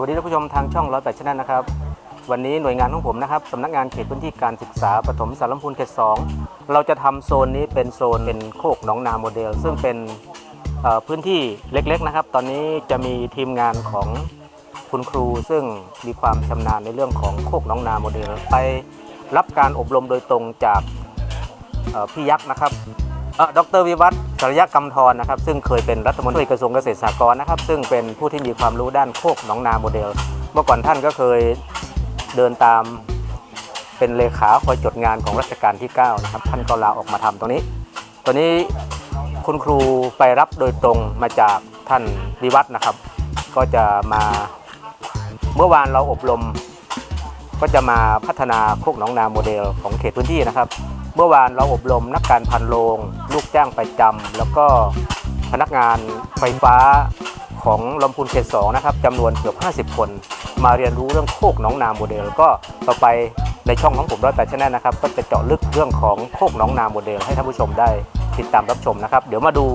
วัสดีท่านผู้ชมทางช่องร้อยแปดชนะนะครับ วันนี้หน่วยงานของผมนะครับสำนักงานเขตพื้นที่การศึกษาปฐมสารลำพูนเขตสองเราจะทำโซนนี้เป็นโซนเป็นโคกหนองนาโมเดล ซึ่งเป็นพื้นที่เล็กๆนะครับ ตอนนี้จะมีทีมงานของคุณครูซึ่งมีความชำนาญในเรื่องของโคกหนองนาโมเดล ไปรับการอบรมโดยตรงจากพี่ยักษ์นะครับ ดรวิวัฒน์สรยกรรมธรนะครับ ซึ่งเคยเป็นรัฐมนตรีกระทรวงเกษตรสหกรณ์นะครับ ซึ่งเป็นผู้ที่มีความรู้ด้านโคกหนองนาโมเดล เมื่อก่อนท่านก็เคยเดินตามเป็นเลขาคอยจดงานของรัชกาลที่ 9 นะครับ ท่านก็ลาออกมาทำตรงนี้ตัวนี้คุณครูไปรับโดยตรงมาจากท่านวิวัฒน์นะครับ ก็จะมาเมื่อวานเราอบรม ก็จะมาพัฒนาโคกหนองนาโมเดลของเขตพื้นที่นะครับ เมื่อวานเราอบรมนักการพันโรงลูกจ้างประจำแล้วก็พนักงานไฟฟ้าของลำพูนเขตสองนะครับจำนวนเกือบ 50 คน มาเรียนรู้เรื่องโคกหนองนาโมเดล ก็ต่อไปในช่องของผมร้อยแปดชแนลนะครับ ก็จะเจาะลึกเรื่องของโคกหนองนาโมเดล ให้ท่านผู้ชมได้ติดตามรับชมนะครับ เดี๋ยวมาดู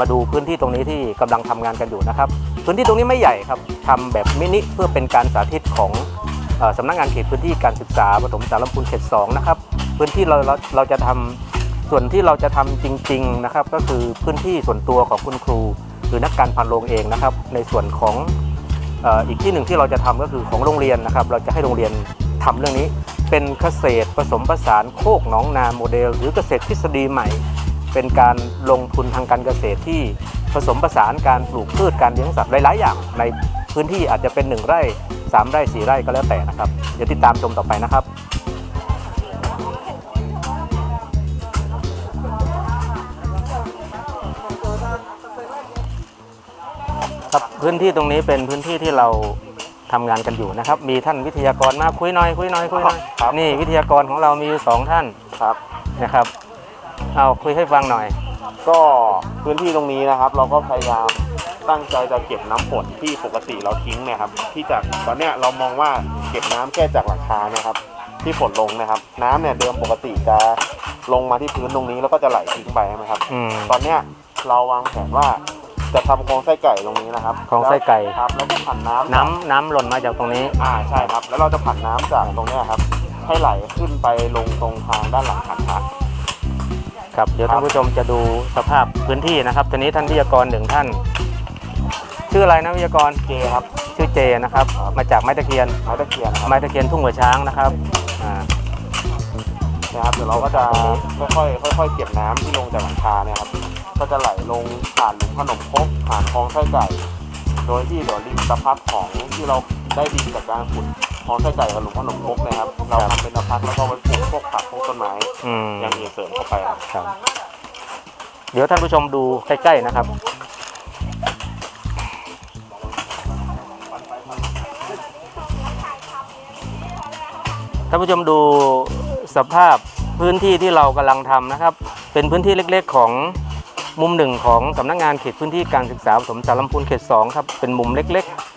มาดูพื้นที่ตรงนี้ที่กำลังทำงานกันอยู่นะครับ พื้นที่ตรงนี้ไม่ใหญ่ครับทำแบบมินิเพื่อเป็นการสาธิตของ สำนักงานเขตพื้นที่การศึกษาปฐมสารลำพูนเขต2นะครับพื้นที่เราเราเราจะทำส่วนที่เราจะทำจริง ๆนะครับ ก็คือพื้นที่ส่วนตัวของคุณครูหรือนักการพันโรงเองนะครับ ในส่วนของอ,อีกที่หนึ่งที่เราจะทำก็คือของโรงเรียนนะครับ เราจะให้โรงเรียนทำเรื่องนี้ เป็นเกษตรผสมผสานโคกหนองนาโมเดล หรือเกษตรทฤษฎีใหม่ เป็นการลงทุนทางการเกษตรที่ผสมผสานการปลูกพืชการเลี้ยงสัตว์หลายๆอย่างในพื้นที่อาจจะเป็น 1 ไร่ 3 ไร่ 4 ไร่ก็แล้วแต่นะครับเดี๋ยวติดตามชมต่อไปนะครับครับพื้นที่ตรงนี้เป็นพื้นที่ที่เราทำงานกันอยู่นะครับ มีท่านวิทยากรมาคุยหน่อยคุยหน่อยคุยหน่อยครับนี่วิทยากรของเรามีอยู่สองท่านครับนะครับ เอาคุยให้ฟังหน่อย ก็พื้นที่ตรงนี้นะครับ เราก็พยายามตั้งใจจะเก็บน้ำฝนที่ปกติเราทิ้งเนี่ยครับ ที่จากตอนเนี้ยเรามองว่าเก็บน้ำแค่จากหลังคาเนี่ยครับ ที่ฝนลงนะครับ น้ำเนี่ยเดิมปกติจะลงมาที่พื้นตรงนี้แล้วก็จะไหลทิ้งไปใช่ไหมครับอืมตอนเนี้ยเราวางแผนว่าจะทำโครงไส้ไก่ตรงนี้นะครับโครงไส้ไก่แล้วครับแล้วก็ผันน้ำน้ำน้ำหล่นมาจากตรงนี้ อ่าใช่ครับ แล้วเราจะผันน้ำจากตรงเนี้ยครับ ให้ไหลขึ้นไปลงตรงทางด้านหลังคันพัก ครับเดี๋ยวครับท่านผู้ชมจะดูสภาพพื้นที่นะครับทีนี้ท่านวิทยากรหนึ่งท่าน ชื่ออะไรนะวิทยากรเจครับชื่อเจนะครับ มาจากไม้ตะเคียนไม้ตะเคียนครับไม้ตะเคียนทุ่งหัวช้างนะครับอ่านะครับเดี๋ยวเราก็จะค่อยๆค่อยๆเก็บน้ำที่ลงจากหลังคาเนี่ยครับก็จะไหลลงผ่านหลุมขนมครกผ่านคลองไส้ไก่ โดยที่เดี๋ยวริมสะพัดของที่เราได้ดินจากการขุด คลองไส้ไก่กับหลุมขนมครกเนะครับ เราทำเป็นสะพัดแล้วก็ไว้ปลูกพวกผักพวกต้นไม้อืมอย่างอื่นเสริมเข้าไปครับครับ เดี๋ยวท่านผู้ชมดูใกล้ๆนะครับ ท่านผู้ชมดูสภาพพื้นที่ที่เรากำลังทำนะครับ เป็นพื้นที่เล็กๆของมุมหนึ่งของสำนักงานเขตพื้นที่การศึกษาปฐมสารลำพูนเขตสองครับเป็นมุมเล็กๆ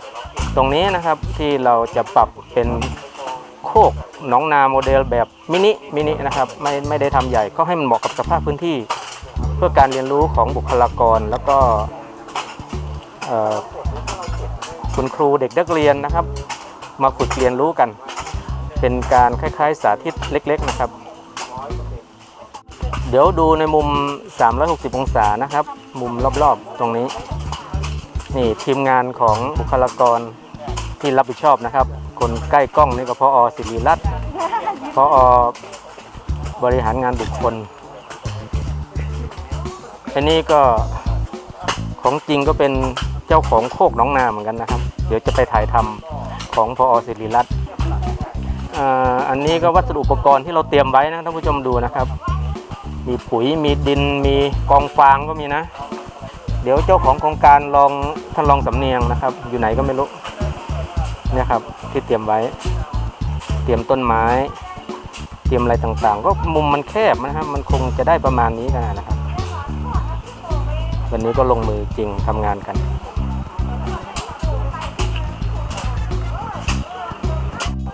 ตรงนี้นะครับที่เราจะปรับเป็นโคกหนองนาโมเดลแบบมินิมินินะครับไม่ไม่ได้ทำใหญ่ก็ให้มันเหมาะกับสภาพพื้นที่ เพื่อการเรียนรู้ของบุคลากรแล้วก็คุณครูเด็กนักเรียนนะครับ มาฝึกเรียนรู้กัน เป็นการคล้ายๆ สาธิตเล็กๆนะครับ เดี๋ยวดูในมุม 360 องศานะครับ มุมรอบๆตรงนี้ นี่ทีมงานของบุคลากร ที่รับผิดชอบนะครับ คนใกล้กล้องนี่ก็พอศิริรัตน์พอบริหารงานบุคคลอันนี้ก็ของจริงก็เป็นเจ้าของโคกหน้องนาเหมือนกันนะครับ เดี๋ยวจะไปถ่ายทำของพอศิริรัตน์อ่าอันนี้ก็วัสดุอุปกรณ์ที่เราเตรียมไว้นะท่านผู้ชมดูนะครับ มีปุ๋ยมีดินมีกองฟางก็มีนะ เดี๋ยวเจ้าของโครงการลองท่านลองสำเนียงนะครับ อยู่ไหนก็ไม่รู้ เนี่ยครับที่เตรียมไว้ เตรียมต้นไม้ เตรียมอะไรต่างๆ ก็มุมมันแคบนะครับมันคงจะได้ประมาณนี้กันนะครับ วันนี้ก็ลงมือจริงทำงานกัน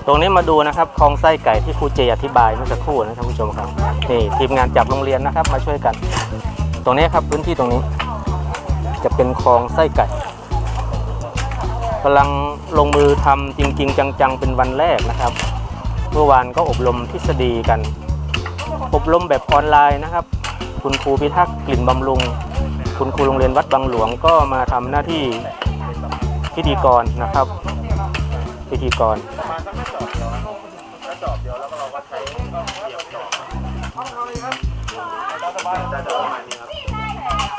ตรงนี้มาดูนะครับคลองไส้ไก่ที่ครูเจอธิบายเมื่อสักครู่นะท่านผู้ชมครับนี่ทีมงานจากโรงเรียนนะครับ มาช่วยกัน ตรงนี้ครับพื้นที่ตรงนี้ จะเป็นคลองไส้ไก่กำลัง ลงมือทำจริง ๆ จังๆ เป็นวันแรกนะครับ เมื่อวานก็อบรมทฤษฎีกัน อบรมแบบออนไลน์นะครับ คุณครูพิทักษ์กลิ่นบำรุง คุณครูโรงเรียนวัดบางหลวงก็มาทำหน้าที่พิธีกรนะครับ พิธีกร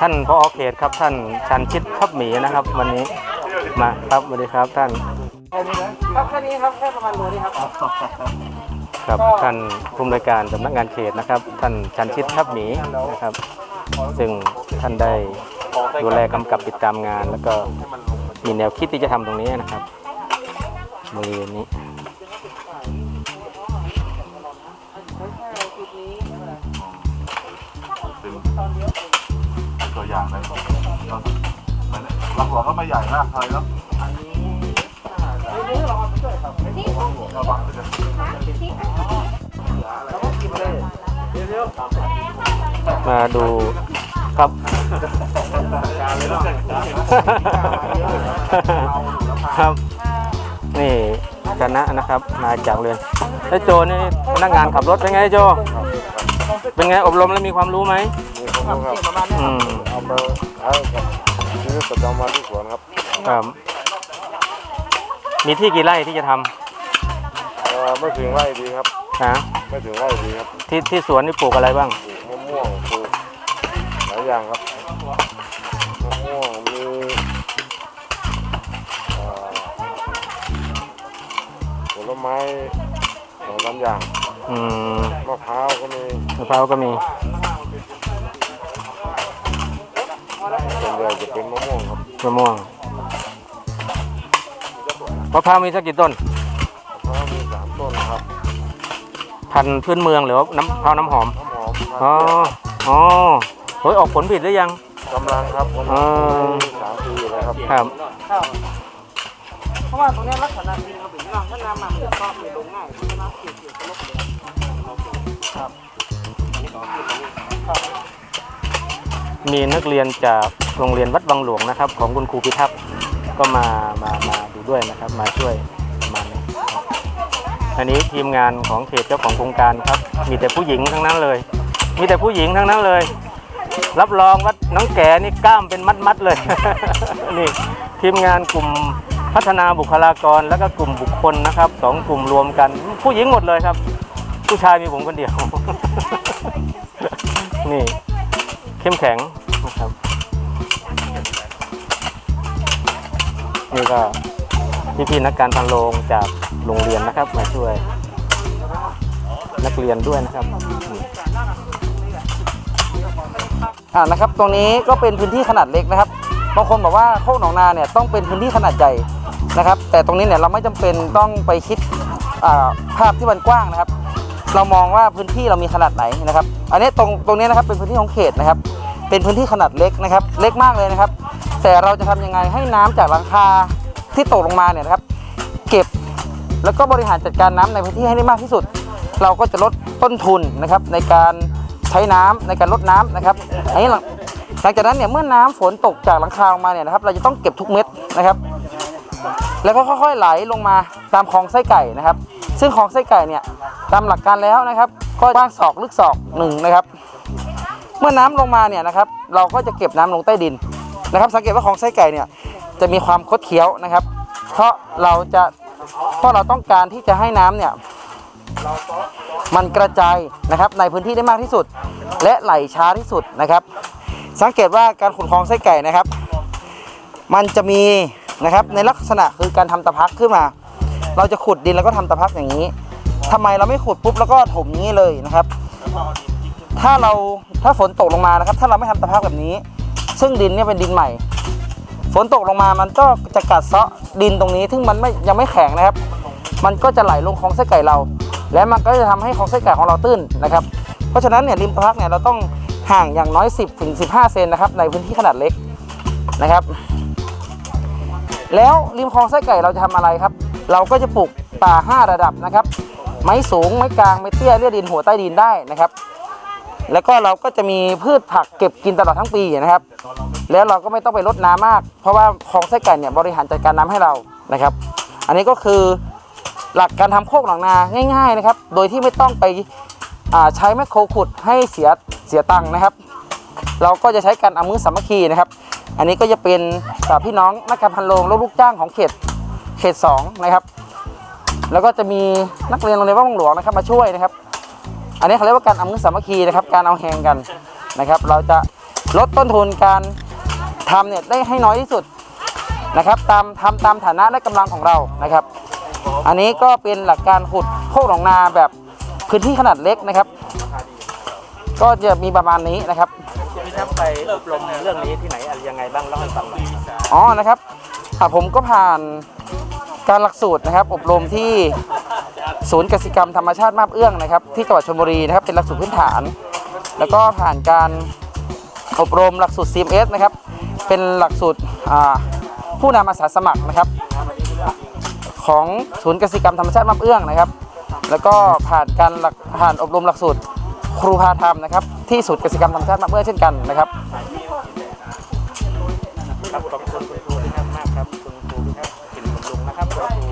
ท่านพอเขตครับท่านชันชิดทับหมีนะครับ วันนี้ มาครับสวัสดีครับท่าน ครับแค่นี้ครับแค่ประมาณโลนี้ครับ ครับท่านผู้อำนวยการสำนักงานเขตนะครับ ท่านชันชิดทับหมีนะครับ ซึ่งท่านได้ดูแลกำกับติดตามงาน แล้วก็มีแนวคิดที่จะทำตรงนี้นะครับบริเวณนี้ตัวอย่างเลย ลำหัวก็ไม่ใหญ่มากเลยแล้วระวังเลยมาดูครับครับ นี่คณะนะครับ มาจากเรียนแล้วโจนี่พนักงานขับรถเป็นไงโจ เป็นไงอบรมแล้วมีความรู้ไหมมีความรู้ครับอืมเอามาใช้กั บชีวิตประจำวันที่สวนครับครับมีที่กี่ไร่ที่จะทำเอ่อไม่ถึงไร่ดีครับ ฮะไม่ถึงไร่ดีครับที่ที่สวนนี่ปลูกอะไรบ้าง ปลูกมะม่วงปลูกหลายอย่างครับมะม่วงมีเอ่อผลไม้สองสามอย่างอืมมะพร้าวก็มีมะพร้าวก็มี ส่วนใหญ่จะเป็นมะม่วงครับมะม่วงมะพร้าวมีสักกี่ต้นมะพร้าวมีสามต้นครับพันธุ์พื้นเมืองหรือว่าน้ำมะพร้าวน้ำหอม น้ำหอมอ๋อ อ๋อเฮ้ยออกผลผลิตหรือยัง กำลังครับอ๋อสามปีเลยครับครับครับ เพราะว่าตรงเนี้ยลักษณะดินเขาเป็นร่างถ้าน้ำมามันจะก็เปลี่ยนลงง่าย มีนักเรียนจากโรงเรียนวัดบางหลวงนะครับ ของคุณครูพิทักษ์ก็มามามาดูด้วยนะครับ มาช่วยมาอันนี้ทีมงานของเขตเจ้าของโครงการครับ มีแต่ผู้หญิงทั้งนั้นเลย มีแต่ผู้หญิงทั้งนั้นเลย รับรองว่าน้องแก่นี่กล้ามเป็นมัดๆเลยนี่ทีมงานกลุ่มพัฒนาบุคลากรแล้วก็กลุ่มบุคคลนะครับสองกลุ่มรวมกัน ผู้หญิงหมดเลยครับ ผู้ชายมีผมคนเดียว นี่ เข้มแข็งนะครับ นี่ก็พี่ๆนักการพันโรงจากโรงเรียนนะครับ มาช่วย นักเรียนด้วยนะครับอ่านะครับ ตรงนี้ก็เป็นพื้นที่ขนาดเล็กนะครับบางคนบอกว่าโคกหนองนาเนี่ยต้องเป็นพื้นที่ขนาดใหญ่นะครับ แต่ตรงนี้เนี่ยเราไม่จำเป็นต้องไปคิดภาพที่มันกว้างนะครับ เรามองว่าพื้นที่เรามีขนาดไหนนะครับ อันนี้ตรงตรงนี้นะครับเป็นพื้นที่ของเขตนะครับ เป็นพื้นที่ขนาดเล็กนะครับ เล็กมากเลยนะครับ แต่เราจะทำยังไงให้น้ำจากหลังคาที่ตกลงมาเนี่ยนะครับ เก็บแล้วก็บริหารจัดการน้ำในพื้นที่ให้ได้มากที่สุด เราก็จะลดต้นทุนนะครับในการใช้น้ำในการลดน้ำนะครับอันนี้หลังหลังจากนั้นเนี่ยเมื่อน้ำฝนตกจากหลังคาลงมาเนี่ยนะครับ เราจะต้องเก็บทุกเม็ดนะครับ แล้วก็ค่อยๆไหลลงมาตามคลองไส้ไก่นะครับ ซึ่งคลองไส้ไก่เนี่ยตามหลักการแล้วนะครับ ก็กว้างศอกลึกศอกหนึ่งนะครับ เมื่อน้ำลงมาเนี่ยนะครับ เราก็จะเก็บน้ำลงใต้ดินนะครับ สังเกตว่าคลองไส้ไก่เนี่ยจะมีความคดเคี้ยวนะครับ เพราะเราจะเพราะเราต้องการที่จะให้น้ำเนี่ยมันกระจายนะครับในพื้นที่ได้มากที่สุด และไหลช้าที่สุดนะครับ สังเกตว่าการขุดคลองไส้ไก่นะครับ มันจะมี นะครับ ในลักษณะคือการทำตะพักขึ้นมา เราจะขุดดินแล้วก็ทำตะพักอย่างนี้ทำไมเราไม่ขุดปุ๊บแล้วก็ถมงนี้เลยนะครับ ถ้าเราถ้าฝนตกลงมานะครับ ถ้าเราไม่ทำตะพักแบบนี้ ซึ่งดินเนี่ยเป็นดินใหม่ ฝนตกลงมามันก็จะกัดเซาะดินตรงนี้ซึ่งมันไม่ยังไม่แข็งนะครับ มันก็จะไหลลงคลองไส้ไก่เรา และมันก็จะทำให้คลองไส้ไก่ของเราตื้นนะครับ เพราะฉะนั้นเนี่ยริมตะพักเนี่ยเราต้องห่างอย่างน้อย 10ถึง15 เซนนะครับในพื้นที่ขนาดเล็กนะครับ แล้วริมคลองไส้ไก่เราจะทำอะไรครับ เราก็จะปลูกป่า 5 ระดับนะครับ ไม้สูง ไม้กลาง ไม้เตี้ยเลี่ยดินหัวใต้ดินได้นะครับ แล้วก็เราก็จะมีพืชผักเก็บกินตลอดทั้งปีนะครับ แล้วเราก็ไม่ต้องไปรดน้ำมาก เพราะว่าคลองไส้ไก่เนี่ยบริหารจัดการน้ำให้เรานะครับ อันนี้ก็คือหลักการทำโคกหนองนาง่าย ๆนะครับ โดยที่ไม่ต้องไปใช้แมคโครขุดให้เสียเสียตังค์นะครับ เราก็จะใช้การเอามือสามัคคีนะครับ อันนี้ก็จะเป็นอ่าพี่น้องนักการพันโรงและลูกจ้างของเขตเขตสองนะครับ แล้วก็จะมีนักเรียนโรงเรียนวัดบางหลวงนะครับมาช่วยนะครับ อันนี้เขาเรียกว่าการเอามือสามัคคีนะครับ การเอาแหงกันนะครับ เราจะลดต้นทุนการทำเนี่ยได้ให้น้อยที่สุดนะครับ ตามทำตามฐานะและกำลังของเรานะครับ อันนี้ก็เป็นหลักการขุดโคกหนองนาแบบพื้นที่ขนาดเล็กนะครับ ก็จะมีประมาณนี้นะครับพี่ครับไปอบรมเรื่องนี้ที่ไหนอะไรยังไงบ้างเล่าให้ฟังหน่อยอ๋อนะครับอะผมก็ผ่านการหลักสูตรนะครับ อบรมที่ศูนย์กสิกรรมธรรมชาติมาบเอื้องนะครับ ที่จังหวัดชลบุรีนะครับเป็นหลักสูตรพื้นฐาน แล้วก็ผ่านการอบรมหลักสูตร CMS นะครับ เป็นหลักสูตรอ่าผู้นำอาสาสมัครนะครับ ของศูนย์กสิกรรมธรรมชาติมาบเอื้องนะครับ แล้วก็ผ่านการหลักผ่านอบรมหลักสูตร ครูพาธรรมนะครับ ที่ศูนย์กสิกรรมธรรมชาติมาบเอื้องเช่นกันนะครับครับขอบคุณคุณครูนะครับมากครับคุณครูครับกินบำรุงนะครับคุณครู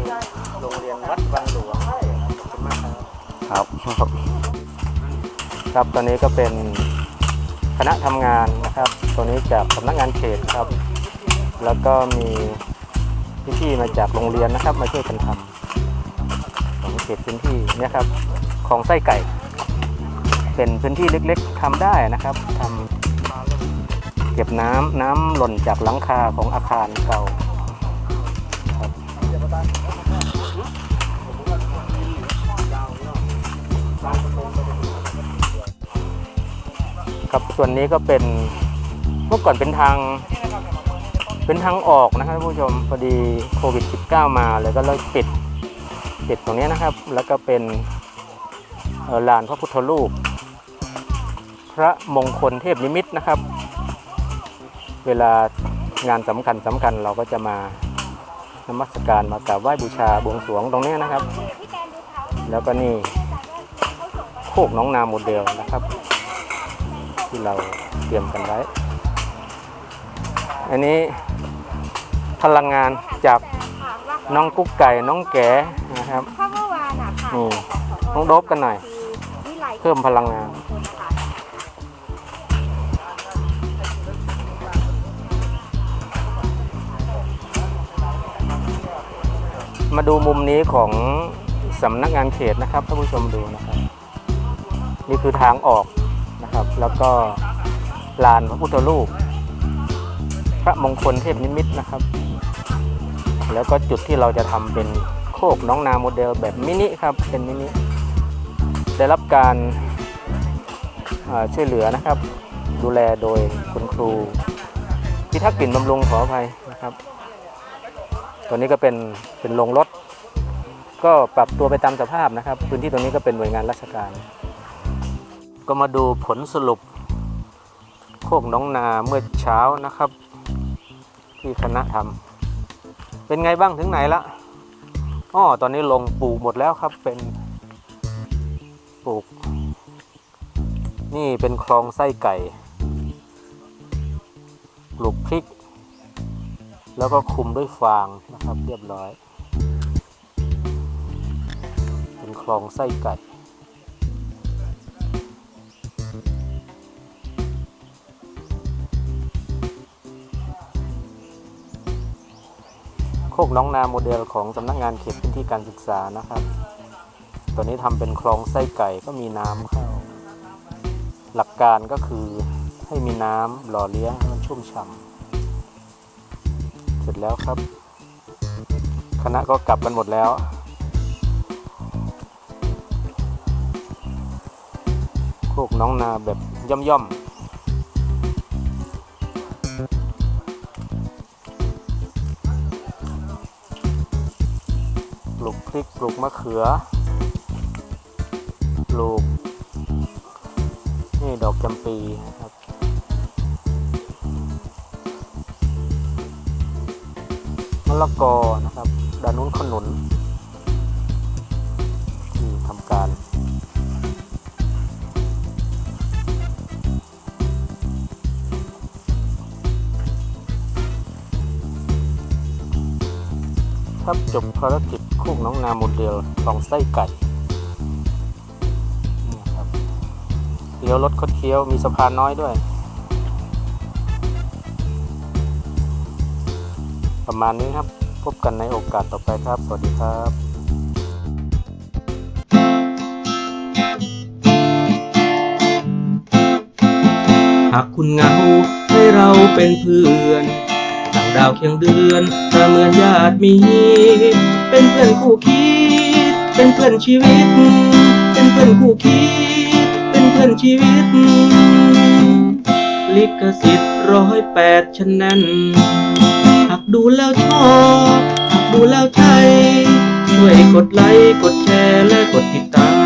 โรงเรียนวัดวังหลวงขอบคุณมากครับครับครับตอนนี้ก็เป็นคณะทำงานนะครับตัวนี้จากสำนักงานเขตครับ แล้วก็มีพี่ๆมาจากโรงเรียนนะครับ มาช่วยกันทำของเขตพื้นที่เนี่ยครับของไส้ไก่ เป็นพื้นที่เล็กๆทำได้นะครับทำเก็บน้ำน้ำหล่นจากหลังคาของอาคารเก่าครับครับส่วนนี้ก็เป็นเมื่อก่อนเป็นทางเป็นทางออกนะครับท่านผู้ชมพอดีโควิด -19 มาเลยก็เลยปิดปิดตรงนี้นะครับ แล้วก็เป็นลานพระพุทธรูป ระมงคลเทพนิมิตนะครับ เวลางานสำคัญสำคัญเราก็จะมานมัสการมากราบไหว้บูชาบวงสรวงตรงนี้นะครับ แล้วก็นี่โคกน้องนาโมเดลนะครับ ที่เราเตรียมกันไว้ อันนี้พลังงานจากน้องกุ๊กไก่น้องแก๋นะครับนี่น้องโดบกันหน่อย เพิ่มพลังงาน ดูมุมนี้ของสำนักงานเขตนะครับท่านผู้ชมดูนะครับ นี่คือทางออกนะครับ แล้วก็ลานพระพุทธรูปพระมงคลเทพนิมิตนะครับ แล้วก็จุดที่เราจะทำเป็นโคกน้องนาโมเดลแบบมินิครับเป็นมินิได้รับการช่วยเหลือนะครับ ดูแลโดยคุณครูพิทักษ์ปิ่นบำรุงขออภัยนะครับ ตัวนี้ก็เป็นเป็นโรงรถ ก็ปรับตัวไปตามสภาพนะครับ พื้นที่ตรงนี้ก็เป็นหน่วยงานราชการ ก็มาดูผลสรุป โคกน้องนาเมื่อเช้านะครับ ที่คณะทำเป็นไงบ้างถึงไหนละอ๋อตอนนี้ลงปลูกหมดแล้วครับเป็นปลูก นี่เป็นคลองไส้ไก่ ปลูกพริก แล้วก็คุมด้วยฟางนะครับ เรียบร้อย เป็นคลองไส้ไก่โคกน้องนาโมเดลของสำนักงานเขตพื้นที่การศึกษานะครับตัวนี้ทำเป็นคลองไส้ไก่ก็มีน้ำเข้า หลักการก็คือให้มีน้ำหล่อเลี้ยงให้มันชุ่มฉ่ำ เสร็จแล้วครับ คณะก็กลับกันหมดแล้ว โคกน้องนาแบบย่อมย่อมๆปลูกพริกปลูกมะเขือ ปลูก นี่ดอกจำปี มะละกอนะครับด้านนู้นขนุนที่ทำการ ครับจบภารกิจโคกน้องนาโมเดลลองไส้ไก่นี่ครับเลี้ยวรถคดเคี้ยวมีสะพานน้อยด้วย ประมาณนี้ครับ พบกันในโอกาสต่อไปครับ สวัสดีครับหากคุณเหงาให้เราเป็นเพื่อนต่างดาวเคียงเดือนถ้าเหมือนญาติมี เป็นเพื่อนคู่คิด เป็นเพื่อนชีวิต เป็นเพื่อนคู่คิด เป็นเพื่อนชีวิต ลิขสิทธิ์ร้อยแปดฉันนั้น ดูแล้วชอบ ดูแล้วใช่ช่วยกดไลค์ กดแชร์ และกดติดตาม